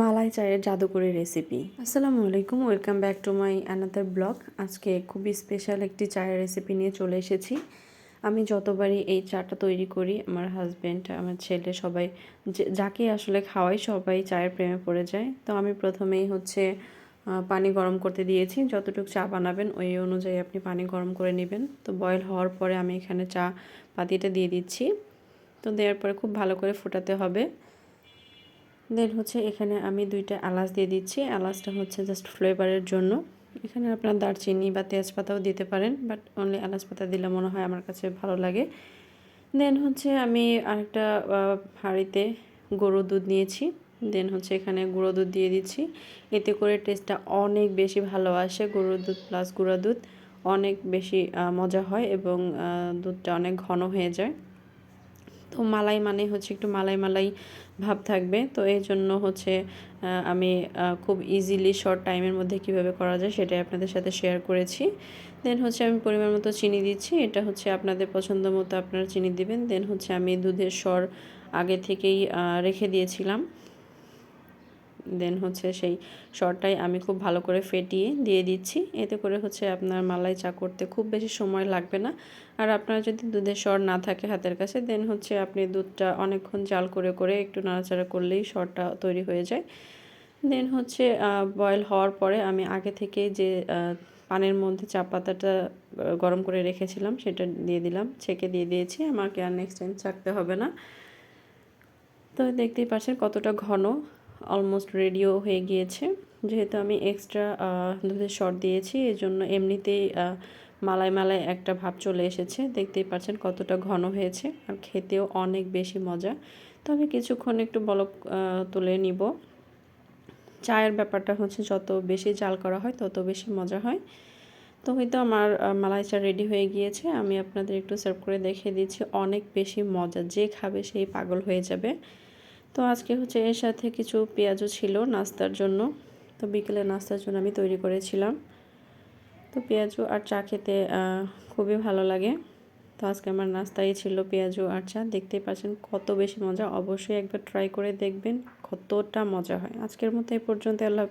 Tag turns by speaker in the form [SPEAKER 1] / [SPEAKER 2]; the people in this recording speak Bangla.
[SPEAKER 1] মালাই চায়ের জাদুকরি রেসিপি আসসালামু আলাইকুম welcome back to my another blog আজকে খুবই স্পেশাল একটি চায়ের রেসিপি নিয়ে চলে এসেছি। আমি যতবারই এই চাটা তৈরি করি, আমার হাজব্যান্ড আমার ছেলে সবাই যাকে আসলে খাওয়াই সবাই চায়ের প্রেমে পড়ে যায়। তো আমি প্রথমেই হচ্ছে পানি গরম করতে দিয়েছি। যতটুকু চা বানাবেন, ওই অনুযায়ী আপনি পানি গরম করে নেবেন। তো বয়েল হওয়ার পরে আমি এখানে চা পাতিটা দিয়ে দিচ্ছি। তো দেওয়ার পরে খুব ভালো করে ফোটাতে হবে। দেন হচ্ছে এখানে আমি দুইটা এলাচ দিয়ে দিচ্ছি। এলাচটা হচ্ছে জাস্ট ফ্লেভারের জন্য। এখানে আপনার দারচিনি বা তেজপাতাও দিতে পারেন বাট অনলি এলাচ পাতা দিলে মনে হয় আমার কাছে ভালো লাগে। দেন হচ্ছে আমি আরেকটা হাঁড়িতে গরু দুধ নিয়েছি। দেন হচ্ছে এখানে গুঁড়ো দুধ দিয়ে দিচ্ছি। এতে করে টেস্টটা অনেক বেশি ভালো আসে গরুর দুধ প্লাস গুঁড়ো দুধ। অনেক বেশি মজা হয় এবং দুধটা অনেক ঘন হয়ে যায়। তো মালাই মানে হচ্ছে একটু মালাই মালাই ভাব থাকবে। তো এই জন্য হচ্ছে আমি খুব ইজিলি শর্ট টাইমের মধ্যে কীভাবে করা যায় সেটাই আপনাদের সাথে শেয়ার করেছি। দেন হচ্ছে আমি পরিমাণ মতো চিনি দিচ্ছি। এটা হচ্ছে আপনাদের পছন্দ মতো আপনারা চিনি দিবেন। দেন হচ্ছে আমি দুধের স্বর আগে থেকেই রেখে দিয়েছিলাম। দেন হচ্ছে সেই শরটাই আমি খুব ভালো করে ফেটিয়ে দিয়ে দিচ্ছি। এতে করে হচ্ছে আপনার মালাই চা করতে খুব বেশি সময় লাগবে না। আর আপনার যদি দুধের স্বর না থাকে হাতের কাছে, দেন হচ্ছে আপনি দুধটা অনেকক্ষণ জাল করে করে একটু নাড়াচাড়া করলেই স্বরটা তৈরি হয়ে যায়। দেন হচ্ছে বয়েল হওয়ার পরে আমি আগে থেকে যে পানের মধ্যে চা পাতাটা গরম করে রেখেছিলাম সেটা দিয়ে দিলাম, ছেঁকে দিয়ে দিয়েছি, আমাকে আর নেক্সট টাইম চাকতে হবে না। তো দেখতেই পাচ্ছেন কতটা ঘন অলমোস্ট রেডিও হয়ে গিয়েছে। যেহেতু আমি এক্সট্রা দুধের শর্ট দিয়েছি এই জন্য এমনিতেই মালাই মালাই একটা ভাব চলে এসেছে। দেখতেই পাচ্ছেন কতটা ঘন হয়েছে আর খেতেও অনেক বেশি মজা। তো আমি কিছুক্ষণ একটু বলক তুলে নিব। চায়ের ব্যাপারটা হচ্ছে যত বেশি জাল করা হয় তত বেশি মজা হয়। তো হয়তো আমার মালাই চা রেডি হয়ে গিয়েছে। আমি আপনাদের একটু সার্ভ করে দেখিয়ে দিচ্ছি, অনেক বেশি মজা। যে খাবে সেই পাগল হয়ে যাবে। তো আজকে হচ্ছে এর সাথে কিছু পেঁয়াজও ছিল নাস্তার জন্য। তো বিকেলে নাস্তার জন্য আমি তৈরি করেছিলাম। তো পেঁয়াজু আর চা খেতে খুবই ভালো লাগে। তো আজকে আমার নাস্তাই ছিল পেঁয়াজু আর চা। দেখতেই পাচ্ছেন কত বেশি মজা। অবশ্যই একবার ট্রাই করে দেখবেন কতটা মজা হয়। আজকের মতো এই পর্যন্ত। আল্লাহ।